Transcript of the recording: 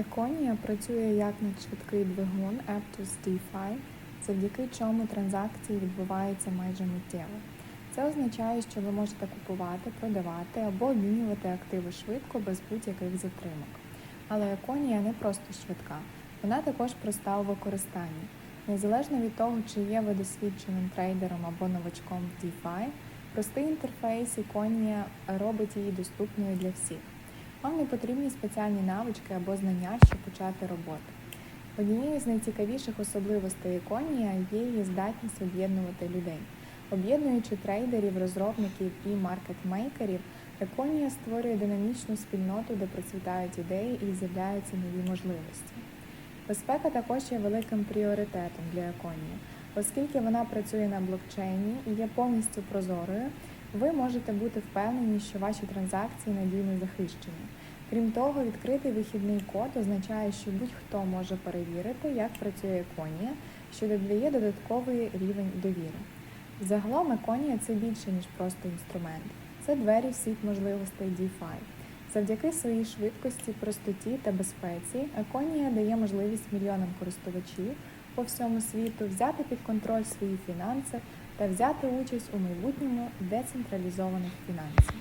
Еконія працює як надшвидкий двигун Aptos DeFi, завдяки чому транзакції відбуваються майже миттєво. Це означає, що ви можете купувати, продавати або обмінювати активи швидко без будь-яких затримок. Але Еконія не просто швидка, вона також проста у використанні. Незалежно від того, чи є ви досвідченим трейдером або новачком в DeFi, простий інтерфейс Іконія робить її доступною для всіх. Вам не потрібні спеціальні навички або знання, щоб почати роботу. Однією з найцікавіших особливостей Іконія є її здатність об'єднувати людей. Об'єднуючи трейдерів, розробників і маркетмейкерів, Еконія створює динамічну спільноту, де процвітають ідеї і з'являються нові можливості. Безпека також є великим пріоритетом для Еконії, оскільки вона працює на блокчейні і є повністю прозорою. Ви можете бути впевнені, що ваші транзакції надійно захищені. Крім того, відкритий вихідний код означає, що будь-хто може перевірити, як працює Еконія, що додає додатковий рівень довіри. Загалом Еконія це більше, ніж просто інструмент. Це двері в світ можливостей DeFi. Завдяки своїй швидкості, простоті та безпеці, Еконія дає можливість мільйонам користувачів по всьому світу взяти під контроль свої фінанси та взяти участь у майбутньому децентралізованих фінансів.